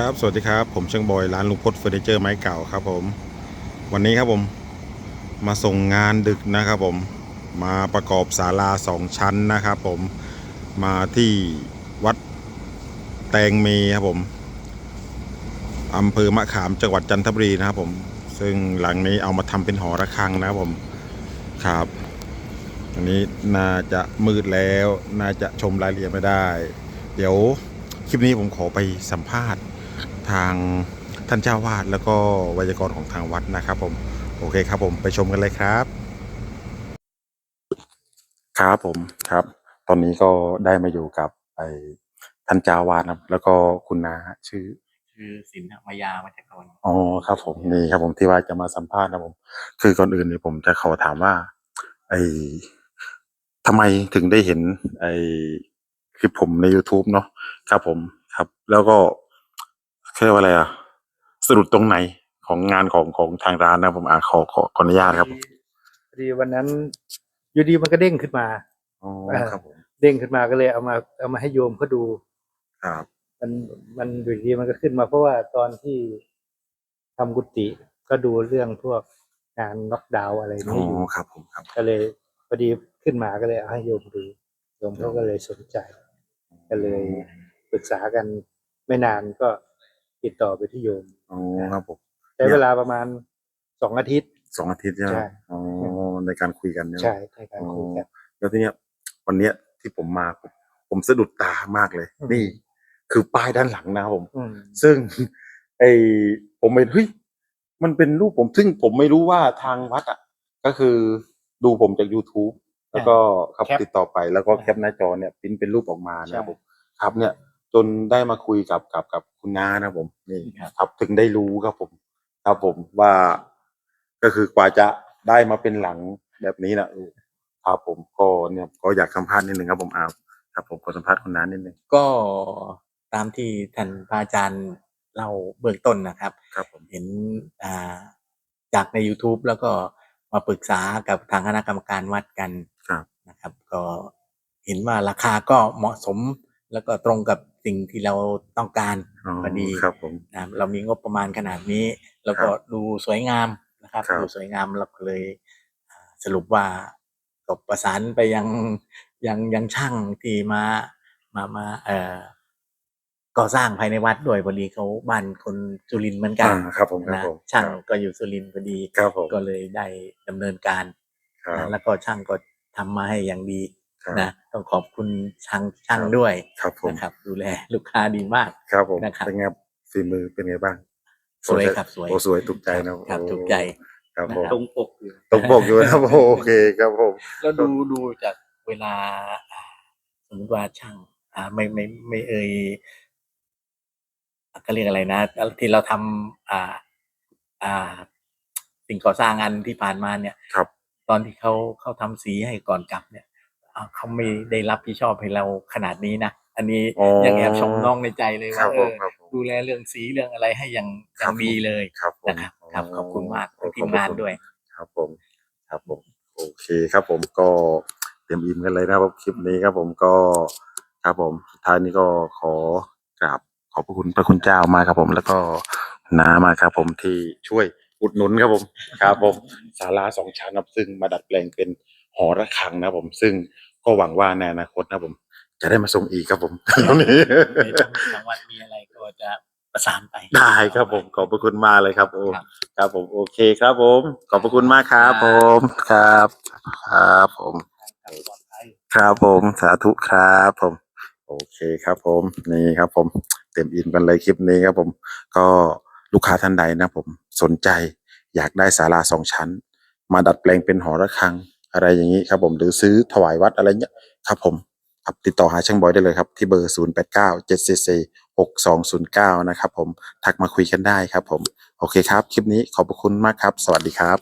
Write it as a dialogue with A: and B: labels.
A: ครับ สวัสดีครับ ผมเชิงบอย ร้านลุงพดเฟอร์นิเจอร์ไม้เก่าครับผม วันนี้ครับผม มาส่งงานดึกนะครับผม มาประกอบศาลาสองชั้นนะครับผม มาที่วัดแตงเมครับผมอำเภอมะขามจังหวัดจันทบุรีนะครับผม ซึ่งหลังนี้เอามาทำเป็นหอระฆังนะครับผม ครับ อันนี้น่าจะมืดแล้ว น่าจะชมรายละเอียดไม่ได้ เดี๋ยวคลิปนี้ผมขอไปสัมภาษณ์ ทางท่านเจ้าวาดแล้วก็ไวยากรณ์ของทางวัดนะครับผมโอเคครับผมไปชมกันเลยครับ ครับผมครับ ตอนนี้ก็ได้มาอยู่กับไอ้ท่านเจ้าวาดนะครับแล้วก็คุณนาชื่อ
B: คือสินมายามาจากตะวัน
A: อ๋อครับผมนี่ครับผมที่ว่าจะมาสัมภาษณ์นะผม คือก่อนอื่นนี่ผมจะขอถามว่า ไอ้ทำไมถึงได้เห็น ไอ้คลิปผมใน YouTube เนาะครับผมครับ แล้วก็ เขาเรียกว่าอะไรอะสะดุดตรงไหนของงานของของทางร้านนะผมอ่าขอขอขออนุญาตครับผม
C: พอดีวันนั้นอยู่ดีมันก็เด้งขึ้นมา
A: อ๋อครับผม
C: เด้งขึ้นมาก็เลยเอามาเอามาให้โยมเขาดู
A: ครับ
C: มันมันอยู่ดีมันก็ขึ้นมาเพราะว่าตอนที่ทำกุฏิก็ดูเรื่องพวกงานน็อกดาวน์อะไร
A: อ๋อ
C: นี่อยู่
A: ครับผมครับ
C: ก็เลยพอดีขึ้นมาก็เลยเอาให้โยมดูโยมเขาก็เลยสนใจ ก็เลยปรึกษากันไม่นานก็ ติดต่อไปที่โยม
A: อ๋อครับผม
C: ใช้เวลาประมาณสองอาทิตย์
A: สองอาทิตย์ใช่ไหม
C: ใช่
A: อ๋อในการคุยกันเนี่ย
C: ใช่ในการคุยกัน
A: แล้วทีเนี้ยวันเนี้ยที่ผมมาผมผมสะดุดตามากเลย
C: อืม
A: นี่ คือป้ายด้านหลังนะครับผม
C: อืม
A: ซึ่ง ไอผมเห็นเฮ้ยมันเป็นรูปผม ซึ่งผมไม่รู้ว่าทางวัดอะ ก็คือดูผมจาก YouTube แล้วก็ครับติดต่อไปแล้วก็แคปหน้าจอเนี่ยพิมพ์เป็นรูปออกมานะครับผมครับเนี่ย จนได้มาคุยกับกับกับคุณน้านะครับผมนี่ครับถึงได้รู้ครับผม ครับผมว่า ก็คือกว่าจะได้มาเป็นหลังแบบนี้นะเออครับผมก็เนี่ยก็อยากสัมภาษณ์นิดนึงครับผมอาครับผมขอสัมภาษณ์คุณน้านิดนึง
B: ก็ตามที่ท่านพระอาจารย์เล่าเบื้องต้นนะครับ
A: ครับผม
B: เห็นอ่าจากใน YouTube แล้วก็มาปรึกษากับทางคณะกรรมการวัดกัน
A: ครับ
B: นะครับ ก็เห็นว่าราคาก็เหมาะสม แล้วก็ตรงกับสิ่งที่เราต้องการ
A: อ๋อ
B: พอดี
A: ครับผม
B: นะครับเรามีงบประมาณขนาดนี้ แล้วก็
A: ครับ
B: ดูสวยงามนะครับ
A: ครับ
B: ดูสวยงามเราก็เลยอ่าสรุปว่าก็ประสานไปยังยังยังช่างที่มามามาเอ่อก่อสร้างภายในวัดด้วยพอดีเขาบ้านคนสุรินทร์เหมือนกัน
A: อ่าครับผมครับ
B: นะ
A: ผม
B: ช่าง
A: ครับ
B: ก็อยู่สุรินทร์พอดี
A: ครับผม
B: ก็เลยได้ดำเนินการ
A: ครับ
B: นะแล้วก็ช่างก็ทำมาให้อย่างดี
A: ครับ
B: นะต้องขอบคุณช่างช่าง
A: ครับ
B: ด้วย
A: ครับผม
B: นะครับ ดูแลลูกค้าดีมาก
A: ครับผม
B: นะครับ
A: เป็นไงฝีมือเป็นไงบ้าง
B: สวยครับสวย
A: โอ้สวยถูกใจนะครับโอ้
B: ถูกใจ
A: ครับผม
B: นะ
C: ตรงปกอยู่
A: ตรงปกอยู่นะครับโอเคครับผม
B: แล้วดูดูจากเวลาอ่าสมมติว่าช่างอ่าไม่ไม่ไม่เอ่ยก็เรียกอะไรนะที่เราทำอ่า อ่า สิ่งก่อสร้างอันที่ผ่านมาเนี่ย
A: ครับ
B: ตอนที่เขาเขาทำสีให้ก่อนกลับเนี่ย อ่าเขาไม่ได้รับผิดชอบให้เราขนาดนี้นะอันนี้
A: อ๋อ
B: ยังแอบชมน้องในใจเลย
A: ครั
B: ว่า
A: บ
B: เอ
A: ผม
B: อ
A: ครับผม
B: ดูแลเรื่องสีเรื่องอะไรให้อย่างอ
A: ครั
B: ย่า
A: บ
B: ง
A: ผม
B: ดีเลย
A: ครับผม
B: นะครับครับขอบคุณมาก
A: โอ้
B: ทีมงานด้วย
A: ครับผม ครับผม โอเคครับผมก็เตรียมอิ่มกันเลยนะครับคลิปนี้ครับผมก็ครับผมสุดท้ายนี้ก็ขอกราบขอบพระคุณพระคุณเจ้ามากครับผม แล้วก็น้ามากครับผมที่ช่วยอุดหนุนครับผมครับผมศาลาสองชั้นครับซึ่งมาดัดแปลงเป็น หอระฆังนะครับผมซึ่งก็หวังว่าในอนาคตนะครับผม จะได้มาส่งอีกครับผมตรงนี้
B: ในทางทางวัดมีอะไรก็จะประสานไป
A: ได้ครับผมขอบพระคุณมากเลยครับโอ้
B: ครับ
A: ครับผมโอเคครับผม ขอบพระคุณมากครับผมครับครับผม
B: ปลอดภัย
A: ครับผมสาธุครับผม โอเคครับผมนี่ครับผมเต็มอิ่มกันเลยคลิปนี้ครับผม ก็ลูกค้าท่านใดนะผมสนใจอยากได้ศาลาสองชั้น มาดัดแปลงเป็นหอระฆัง อะไรอย่างนี้ครับผมหรือซื้อถวายวัดอะไรเงี้ยครับผมครับติดต่อหาช่างบอยได้เลยครับ ที่เบอร์ 0 8 9 7 4 4 6 2 0 9 นะครับผมทักมาคุยกันได้ครับผมโอเคครับ คลิปนี้ขอบคุณมากครับ สวัสดีครับ